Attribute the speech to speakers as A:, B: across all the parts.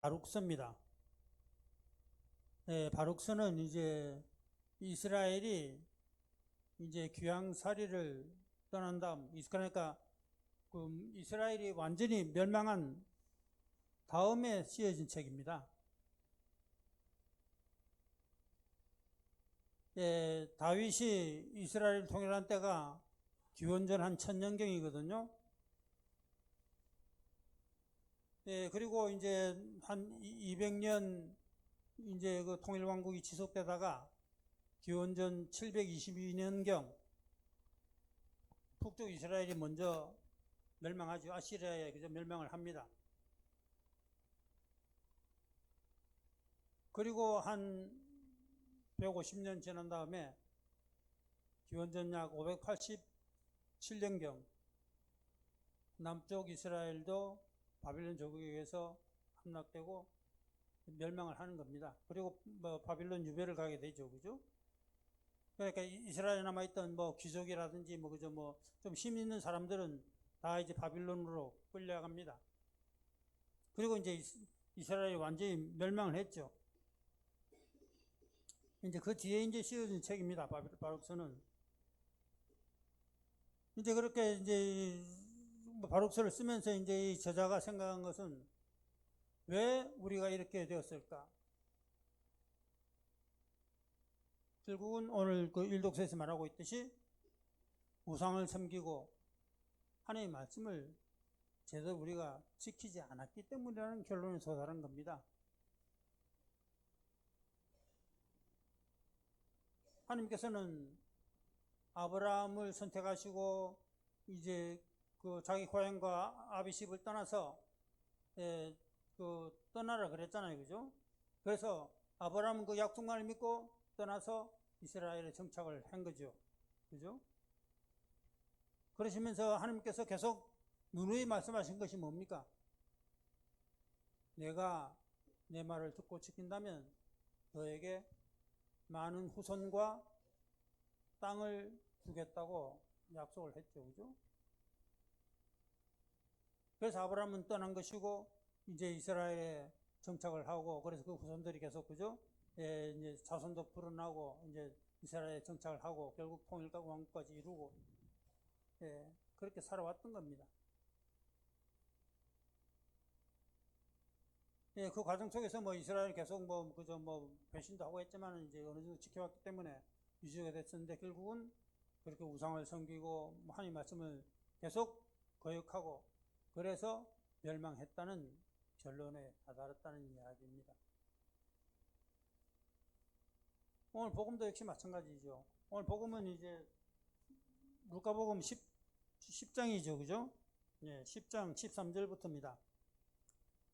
A: 바룩서입니다. 예, 바룩서는 이제 이스라엘이 이제 귀향살이를 떠난 다음, 그러니까 그 이스라엘이 완전히 멸망한 다음에 쓰여진 책입니다. 예, 다윗이 이스라엘 통일한 때가 기원전 한 천년경이거든요. 예, 그리고 이제 한 200년 이제 그 통일왕국이 지속되다가 기원전 722년경 북쪽 이스라엘이 먼저 멸망하죠. 아시리아에 그저 멸망을 합니다. 그리고 한 150년 지난 다음에 기원전 약 587년경 남쪽 이스라엘도 바빌론 제국에 의해서 함락되고 멸망을 하는 겁니다. 그리고 뭐 바빌론 유배를 가게 되죠. 그죠? 그러니까 이스라엘에 남아있던 뭐 귀족이라든지 뭐 그저 뭐 좀 힘 있는 사람들은 다 이제 바빌론으로 끌려갑니다. 그리고 이제 이스라엘이 완전히 멸망을 했죠. 이제 그 뒤에 이제 씌워진 책입니다. 바룩서는. 이제 그렇게 이제 뭐 바룩서를 쓰면서 이제 이 저자가 생각한 것은 왜 우리가 이렇게 되었을까? 결국은 오늘 그 일독서에서 말하고 있듯이 우상을 섬기고 하나님의 말씀을 제대로 우리가 지키지 않았기 때문이라는 결론을 도달한 겁니다. 하나님께서는 아브라함을 선택하시고 이제 그 자기 고향과 아비십을 떠나서 예, 그 떠나라 그랬잖아요, 그죠? 그래서 아브라함은 그 약속만을 믿고 떠나서 이스라엘에 정착을 한 거죠, 그죠? 그러시면서 하나님께서 계속 누누이 말씀하신 것이 뭡니까? 내가 내 말을 듣고 지킨다면 너에게 많은 후손과 땅을 주겠다고 약속을 했죠. 그죠? 그래서 아브라함은 떠난 것이고, 이제 이스라엘에 정착을 하고, 그래서 그 후손들이 계속, 그죠? 예, 이제 자손도 불어나고, 이제 이스라엘에 정착을 하고, 결국 통일과 왕국까지 이루고, 예, 그렇게 살아왔던 겁니다. 예, 그 과정 속에서 뭐 이스라엘 계속 뭐 그저 뭐 배신도 하고 했지만 이제 어느 정도 지켜왔기 때문에 유지가 됐었는데 결국은 그렇게 우상을 섬기고 뭐 하나님 말씀을 계속 거역하고 그래서 멸망했다는 결론에 다다랐다는 이야기입니다. 오늘 복음도 역시 마찬가지죠. 오늘 복음은 이제 물가복음 10, 10장이죠. 그죠? 예, 10장 13절부터입니다.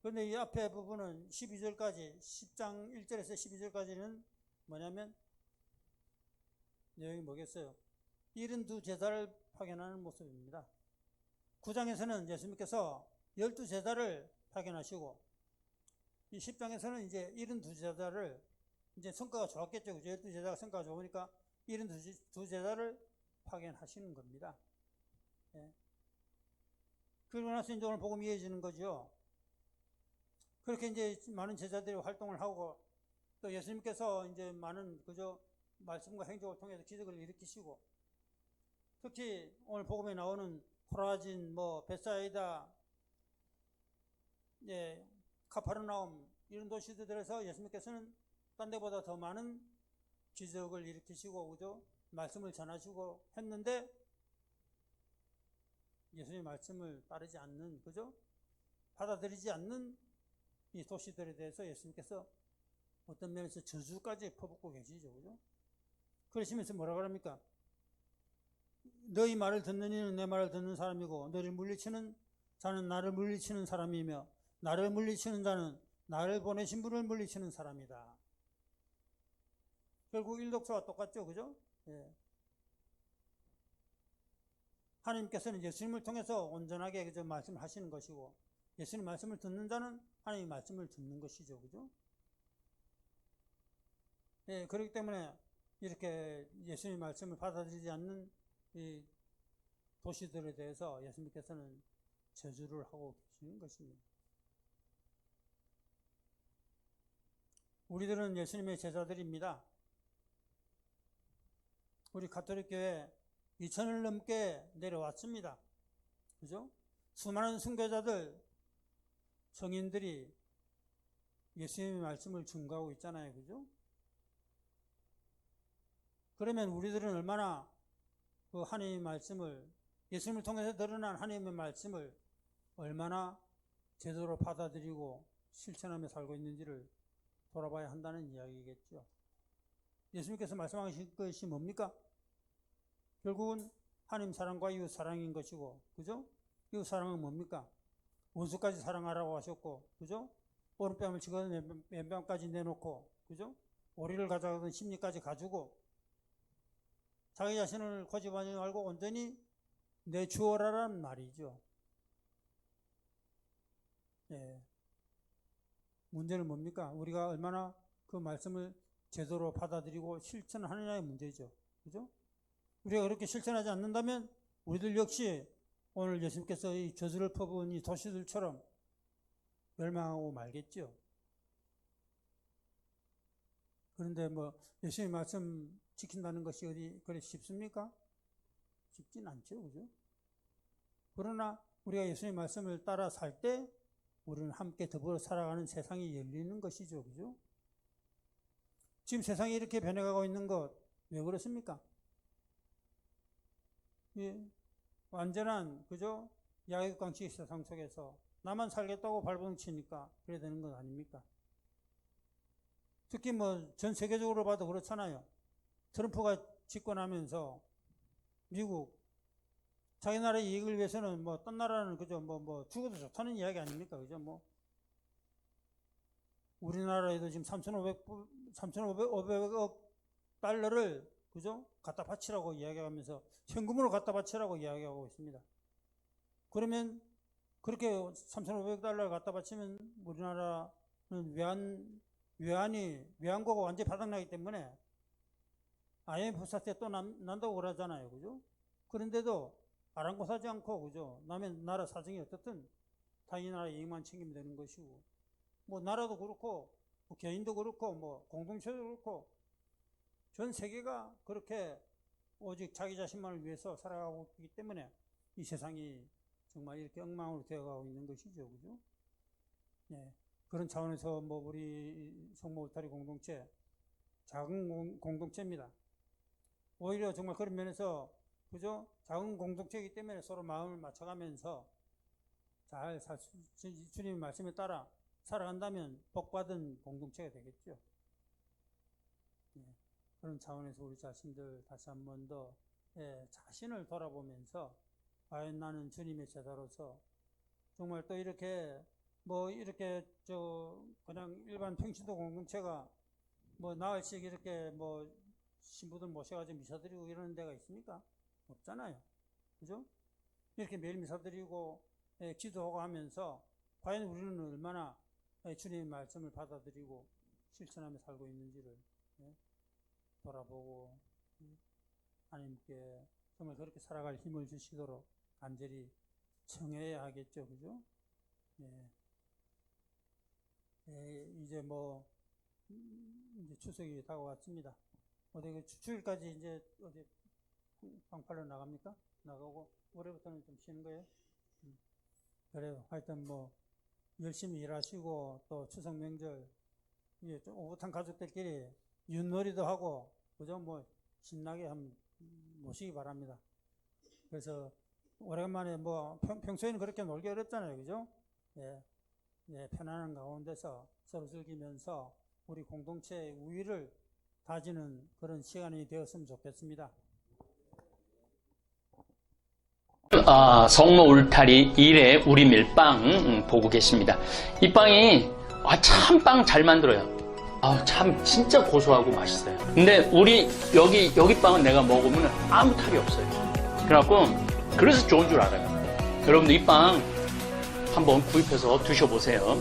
A: 그런데 이 앞에 부분은 12절까지, 10장 1절에서 12절까지는 뭐냐면, 내용이 뭐겠어요? 72 제자를 파견하는 모습입니다. 9장에서는 예수님께서 12 제자를 파견하시고, 이 10장에서는 이제 72 제자를, 이제 성과가 좋았겠죠. 12 제자가 성과가 좋으니까 72 제자를 파견하시는 겁니다. 예. 그리고 나서 이제 오늘 복음이 이어지는 거죠. 그렇게 이제 많은 제자들이 활동을 하고 또 예수님께서 이제 많은 그저 말씀과 행적을 통해서 기적을 일으키시고 특히 오늘 복음에 나오는 코라진 뭐 베사이다 예 카파르나움 이런 도시들에서 예수님께서는 딴 데보다 더 많은 기적을 일으키시고 그죠 말씀을 전하시고 했는데 예수님의 말씀을 따르지 않는 그죠 받아들이지 않는 이 도시들에 대해서 예수님께서 어떤 면에서 저주까지 퍼붓고 계시죠. 그죠? 그러시면서 뭐라 그럽니까? 너희 말을 듣는 이는 내 말을 듣는 사람이고 너를 물리치는 자는 나를 물리치는 사람이며 나를 물리치는 자는 나를 보내신 분을 물리치는 사람이다. 결국 일독서와 똑같죠. 그죠? 예. 하나님께서는 예수님을 통해서 온전하게 그저 말씀을 하시는 것이고 예수님 말씀을 듣는 자는 하나님의 말씀을 듣는 것이죠. 그죠? 예, 그렇기 때문에 이렇게 예수님의 말씀을 받아들이지 않는 이 도시들에 대해서 예수님께서는 저주를 하고 계시는 것입니다. 우리들은 예수님의 제자들입니다. 우리 가톨릭 교회 2천을 넘게 내려왔습니다. 그죠? 수많은 순교자들, 성인들이 예수님의 말씀을 증거하고 있잖아요. 그죠? 그러면 우리들은 얼마나 그 하나님의 말씀을 예수님을 통해서 드러난 하나님의 말씀을 얼마나 제대로 받아들이고 실천하며 살고 있는지를 돌아봐야 한다는 이야기겠죠. 예수님께서 말씀하신 것이 뭡니까? 결국은 하나님 사랑과 이웃 사랑인 것이고, 그죠? 이웃 사랑은 뭡니까? 원수까지 사랑하라고 하셨고, 그죠? 오른뺨을 치거든 왼- 왼뺨까지 내놓고, 그죠? 오리를 가져가든 심리까지 가지고, 자기 자신을 고집하지 말고 온전히 내주어라란 말이죠. 예. 문제는 뭡니까? 우리가 얼마나 그 말씀을 제대로 받아들이고 실천하느냐의 문제죠. 그죠? 우리가 그렇게 실천하지 않는다면 우리들 역시 오늘 예수님께서 이 저주를 퍼부은 이 도시들처럼 멸망하고 말겠죠. 그런데 뭐 예수님 말씀 지킨다는 것이 어디 그래 쉽습니까? 쉽진 않죠. 그죠? 그러나 우리가 예수님 말씀을 따라 살 때 우리는 함께 더불어 살아가는 세상이 열리는 것이죠. 그죠? 지금 세상이 이렇게 변해가고 있는 것 왜 그렇습니까? 예, 완전한 그죠? 야육강식 세상 속에서 나만 살겠다고 발버둥 치니까 그래야 되는 것 아닙니까? 특히 뭐 전 세계적으로 봐도 그렇잖아요. 트럼프가 집권하면서 미국 자기 나라의 이익을 위해서는 뭐 딴 나라는 그죠 뭐뭐 죽어도 좋다는 이야기 아닙니까 그죠 뭐 우리나라에도 지금 3,500 3,500억 달러를 그죠 갖다 바치라고 이야기하면서 현금으로 갖다 바치라고 이야기하고 있습니다. 그러면 그렇게 3,500 달러를 갖다 바치면 우리나라는 외환 외환이 외환고가 완전히 바닥나기 때문에 IMF 사태 또 난, 난다고 그러잖아요. 그죠? 그런데도 아랑곳하지 않고, 그죠? 남의 나라 사정이 어떻든 자기 나라 이익만 챙기면 되는 것이고, 뭐, 나라도 그렇고, 뭐 개인도 그렇고, 뭐, 공동체도 그렇고, 전 세계가 그렇게 오직 자기 자신만을 위해서 살아가고 있기 때문에 이 세상이 정말 이렇게 엉망으로 되어가고 있는 것이죠. 그죠? 예. 그런 차원에서 뭐, 우리 성모 울타리 공동체, 작은 공- 공동체입니다. 오히려 정말 그런 면에서 그죠? 작은 공동체이기 때문에 서로 마음을 맞춰가면서 잘 살 주님의 말씀에 따라 살아간다면 복받은 공동체가 되겠죠. 예, 그런 차원에서 우리 자신들 다시 한 번 더 예, 자신을 돌아보면서 과연 나는 주님의 제자로서 정말 또 이렇게 뭐 이렇게 저 그냥 일반 평신도 공동체가 뭐 나흘씩 이렇게 뭐 신부들 모셔가지고 미사 드리고 이러는 데가 있습니까? 없잖아요. 그죠? 이렇게 매일 미사 드리고 예, 기도하고 하면서 과연 우리는 얼마나 예, 주님의 말씀을 받아들이고 실천하며 살고 있는지를 예, 돌아보고 음, 하나님께 정말 그렇게 살아갈 힘을 주시도록 간절히 청해야 하겠죠. 그죠? 예. 예, 이제 뭐 음, 이제 추석이 다가왔습니다. 어디 그 주일까지 이제 어디 방팔로 나갑니까? 나가고 올해부터는 좀 쉬는 거예요. 음. 그래요. 하여튼 뭐 열심히 일하시고 또 추석 명절 이제 좀 오붓한 가족들끼리 윷놀이도 하고 그죠? 뭐 신나게 한번 모시기 바랍니다. 그래서 오랜만에 뭐 평, 평소에는 그렇게 놀기 어렵잖아요. 그죠? 예. 예, 편안한 가운데서 서로 즐기면서 우리 공동체의 우위를 다지는 그런 시간이 되었으면 좋겠습니다.
B: 아, 성모 울타리 1회 우리 밀빵 음, 보고 계십니다. 이 빵이 아, 참 빵 잘 만들어요. 아, 참 진짜 고소하고 맛있어요. 근데 우리 여기 여기 빵은 내가 먹으면 아무 탈이 없어요. 그래갖고 그래서 좋은 줄 알아요. 여러분들 이 빵 한번 구입해서 드셔보세요.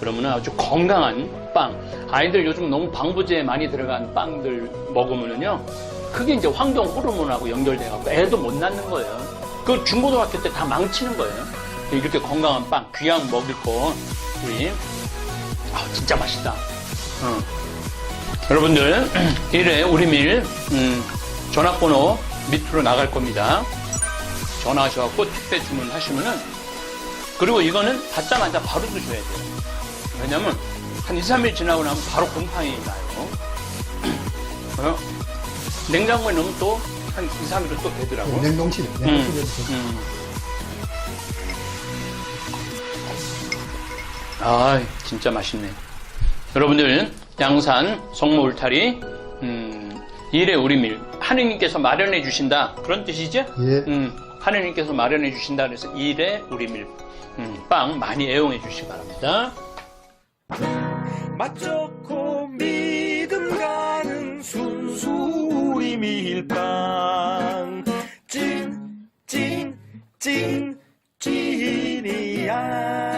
B: 그러면 아주 건강한 빵. 아이들 요즘 너무 방부제 많이 들어간 빵들 먹으면은요, 그게 이제 환경 호르몬하고 연결돼갖고 애도 못 낳는 거예요. 그 중고등학교 때 다 망치는 거예요. 이렇게 건강한 빵, 귀양 먹을 거, 우리, 아, 진짜 맛있다. 어. 여러분들 1회 우리밀 음, 전화번호 밑으로 나갈 겁니다. 전화하셔갖고 택배 주문하시면은 그리고 이거는 받자마자 바로 드셔야 돼요. 왜냐면 한 2, 3일 지나고 나면 바로 곰팡이 나요. 어? 냉장고에 넣으면 또 한 2, 3일은 또 되더라고.
C: 냉동실에
B: 음,
C: 냉동실에
B: 음. 아, 진짜 맛있네. 여러분들, 양산, 성모 울타리, 음, 일의 우리밀, 하느님께서 마련해 주신다. 그런 뜻이죠?
C: 예.
B: 음, 하느님께서 마련해 주신다. 그래서 일의 우리밀, 음, 빵 많이 애용해 주시기 바랍니다.
D: 맛 좋고 믿음 가는 순수 우리 밀빵 찐, 찐, 찐, 찐이야